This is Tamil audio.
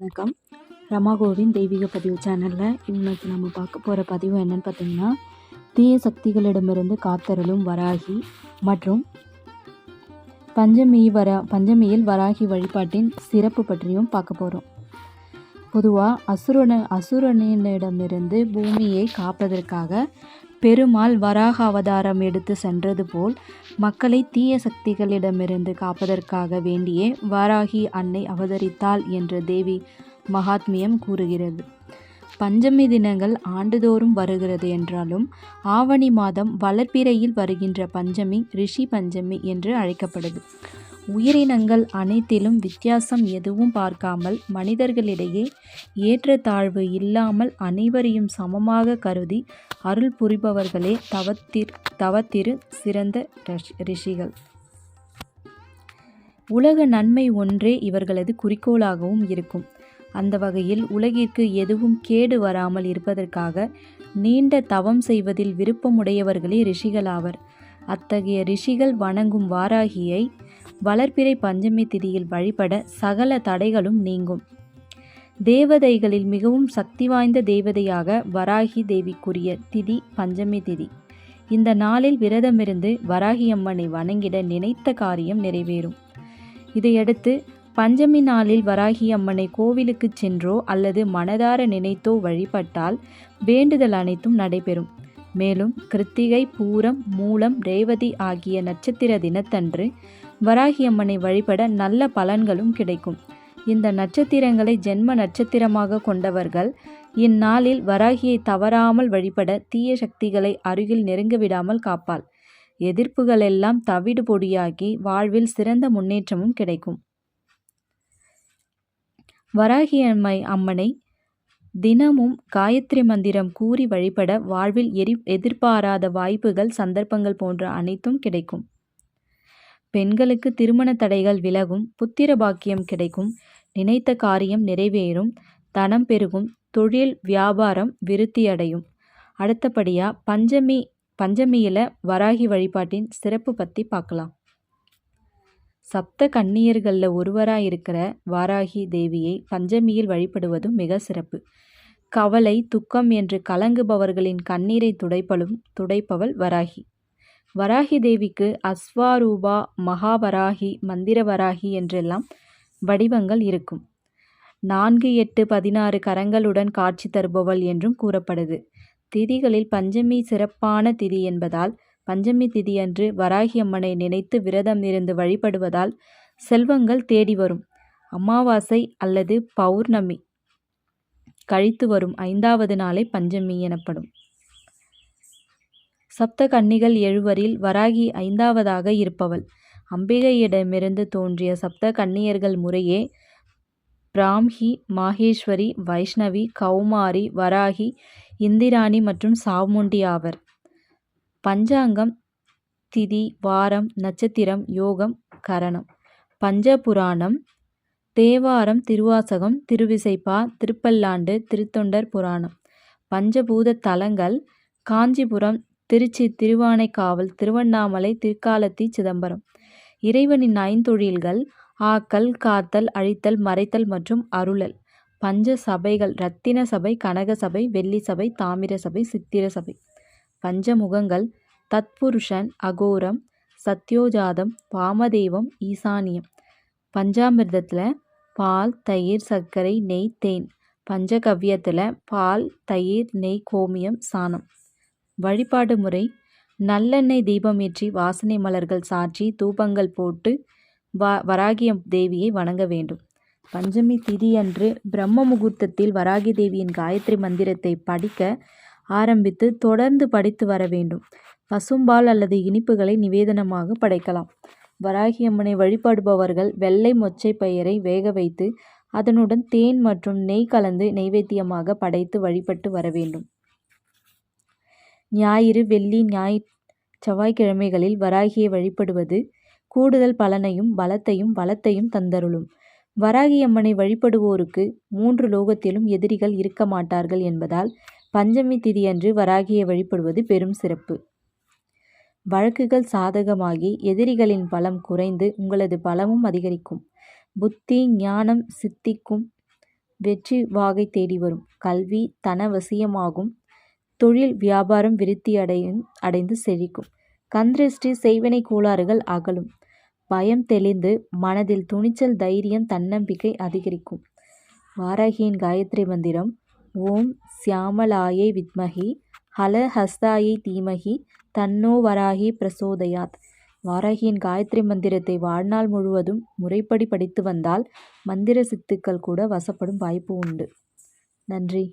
வணக்கம். ரமா கோவின் தெய்வீக பதிவு சேனலில் இன்னைக்கு நம்ம பார்க்க போகிற பதிவு என்னன்னு பார்த்தீங்கன்னா தீய சக்திகளிடமிருந்து காத்தருளும் வராகி மற்றும் பஞ்சமி வரா பஞ்சமியில் வராகி வழிபாட்டின் சிறப்பு பற்றியும் பார்க்க போகிறோம் பொதுவாக அசுரன அசுரனிடமிருந்து பூமியை காப்பதற்காக பெருமாள் வராக அவதாரம் எடுத்து சென்றது போல் மக்களை தீய சக்திகளிடமிருந்து காப்பதற்காக வேண்டியே வாராகி அன்னை அவதரித்தாள் என்ற தேவி மகாத்மியம் கூறுகிறது. பஞ்சமி தினங்கள் ஆண்டுதோறும் வருகிறது என்றாலும் ஆவணி மாதம் வளர்ப்பிறையில் வருகின்ற பஞ்சமி ரிஷி பஞ்சமி என்று அழைக்கப்படுது. உயிரினங்கள் அனைத்திலும் வித்தியாசம் எதுவும் பார்க்காமல் மனிதர்களிடையே ஏற்றத்தாழ்வு இல்லாமல் அனைவரையும் சமமாக கருதி அருள் புரிபவர்களே தவத்திற் தவத்திரு சிறந்த ரிஷிகள். உலக நன்மை ஒன்றே இவர்களது குறிக்கோளாகவும் இருக்கும். அந்த வகையில் உலகிற்கு எதுவும் கேடு வராமல் இருப்பதற்காக நீண்ட தவம் செய்வதில் விருப்பமுடையவர்களே ரிஷிகளாவர். அத்தகைய ரிஷிகள் வணங்கும் வாராகியை வளர்ப்பிறை பஞ்சமி திதியில் வழிபட சகல தடைகளும் நீங்கும். தேவதைகளில் மிகவும் சக்தி வாய்ந்த தேவதையாக வராகி தேவிக்குரிய திதி பஞ்சமி திதி. இந்த நாளில் விரதமிருந்து வராகி அம்மனை வணங்கிட நினைத்த காரியம் நிறைவேறும். இதையடுத்து பஞ்சமி நாளில் வராகி அம்மனை கோவிலுக்கு சென்றோ அல்லது மனதார நினைத்தோ வழிபட்டால் வேண்டுதல் அனைத்தும் நடைபெறும். மேலும் கிருத்திகை பூரம் மூலம் ரேவதி ஆகிய நட்சத்திர தினத்தன்று வராகி அம்மனை வழிபட நல்ல பலன்களும் கிடைக்கும். இந்த நட்சத்திரங்களை ஜென்ம நட்சத்திரமாக கொண்டவர்கள் இந்நாளில் வராகியை தவறாமல் வழிபட தீய சக்திகளை அருகில் நெருங்க விடாமல் காப்பாள். எதிர்ப்புகளெல்லாம் தவிடு பொடியாகி வாழ்வில் சிறந்த முன்னேற்றமும் கிடைக்கும். வராகியம்மை அம்மனை தினமும் காயத்ரி மந்திரம் கூறி வழிபட வாழ்வில் எரி எதிர்பாராத வாய்ப்புகள் சந்தர்ப்பங்கள் போன்ற அனைத்தும் கிடைக்கும். பெண்களுக்கு திருமண தடைகள் விலகும் புத்திர பாக்கியம் கிடைக்கும் நினைத்த காரியம் நிறைவேறும் தனம் பெருகும் தொழில் வியாபாரம் விருத்தியடையும். அடுத்தபடியாக பஞ்சமி பஞ்சமியில் வராகி வழிபாட்டின் சிறப்பு பற்றி பார்க்கலாம். சப்த கன்னியர்களில் ஒருவராக இருக்கிற வாராகி தேவியை பஞ்சமியில் வழிபடுவதும் மிக சிறப்பு. கவலை துக்கம் என்று கலங்குபவர்களின் கண்ணீரை துடைப்பலும் துடைப்பவள் வராகி. வராகி தேவிக்கு அஸ்வாரூபா மகாவராகி மந்திரவராகி என்றெல்லாம் வடிவங்கள் இருக்கும். நான்கு எட்டு பதினாறு கரங்களுடன் காட்சி தருபவள் என்றும் கூறப்படுது. திதிகளில் பஞ்சமி சிறப்பான திதி என்பதால் பஞ்சமி திதியன்று வராகி அம்மனை நினைத்து விரதம் இருந்து வழிபடுவதால் செல்வங்கள் தேடி வரும். அமாவாசை அல்லது பௌர்ணமி. கழித்து வரும் ஐந்தாவது நாளே பஞ்சமி எனப்படும். சப்த கன்னிகள் எழுவரில் வராகி ஐந்தாவதாக இருப்பவள். அம்பிகையிடமிருந்து தோன்றிய சப்த கன்னியர்கள் முறையே பிராம்ஹி மாகேஸ்வரி வைஷ்ணவி கௌமாரி வராகி இந்திராணி மற்றும் சாமுண்டி ஆவர். பஞ்சாங்கம் திதி வாரம் நட்சத்திரம் யோகம் கரணம். பஞ்சபுராணம் தேவாரம் திருவாசகம் திருவிசைப்பா திருப்பல்லாண்டு திருத்தொண்டர் புராணம். பஞ்சபூத தலங்கள் காஞ்சிபுரம் திருச்சி திருவானைக்காவல் திருவண்ணாமலை திருக்காலத்தி சிதம்பரம். இறைவனின் ஐந்தொழில்கள் ஆக்கல் காத்தல் அழித்தல் மறைத்தல் மற்றும் அருளல். பஞ்ச சபைகள் ரத்தின சபை கனக சபை வெள்ளி சபை தாமிர சபை சித்திர சபை. பஞ்சமுகங்கள் தத்புருஷன் அகோரம் சத்யோஜாதம் பாமதேவம் ஈசானியம். பஞ்சாமிர்தத்தில் பால் தயிர் சர்க்கரை நெய் தேன். பஞ்சகவ்யத்தில் பால் தயிர் நெய் கோமியம் சாணம். வழிபாடு முறை. நல்லெண்ணெய் தீபமேற்றி வாசனை மலர்கள் சாற்றி தூபங்கள் போட்டு வா வராகிய தேவியை வணங்க வேண்டும். பஞ்சமி திதி அன்று பிரம்ம முகூர்த்தத்தில் வராகி தேவியின் காயத்ரி மந்திரத்தை படிக்க ஆரம்பித்து தொடர்ந்து படித்து வர வேண்டும். பசும்பால் அல்லது இனிப்புகளை நிவேதனமாக படைக்கலாம். வராகி அம்மனை வழிபடுபவர்கள் வெள்ளை மொச்சை பயிரை வேக வைத்து அதனுடன் தேன் மற்றும் நெய் கலந்து நைவேத்தியமாக படைத்து வழிபட்டு வர வேண்டும். ஞாயிறு வெள்ளி ஞாய் செவ்வாய்க்கிழமைகளில் வராகியை வழிபடுவது கூடுதல் பலனையும் பலத்தையும் வளத்தையும் தந்தருளும் வராகியம்மனை வழிபடுவோருக்கு மூன்று லோகத்திலும் எதிரிகள் இருக்க மாட்டார்கள் என்பதால் பஞ்சமி திதியன்று வராகியை வழிபடுவது பெரும் சிறப்பு வழக்குகள் சாதகமாகி எதிரிகளின் பலம் குறைந்து உங்களது பலமும் அதிகரிக்கும் புத்தி ஞானம் சித்திக்கும் வெற்றி வாகை தேடி வரும். கல்வி தன வசியமாகும். தொழில் வியாபாரம் விருத்தி அடையும் அடைந்து செழிக்கும். கந்திருஷ்டி செய்வினை கோளாறுகள் அகலும். பயம் தெளிந்து மனதில் துணிச்சல் தைரியம் தன்னம்பிக்கை அதிகரிக்கும். வாராகியின் காயத்ரி மந்திரம் ஓம் சியாமலாயை வித்மகி ஹல ஹஸ்தாயை தீமகி தன்னோ வராகி பிரசோதயாத். வாராகியின் காயத்ரி மந்திரத்தை வாழ்நாள் முழுவதும் முறைப்படி படித்து வந்தால் மந்திர சித்துக்கள் கூட வசப்படும் வாய்ப்பு உண்டு. நன்றி.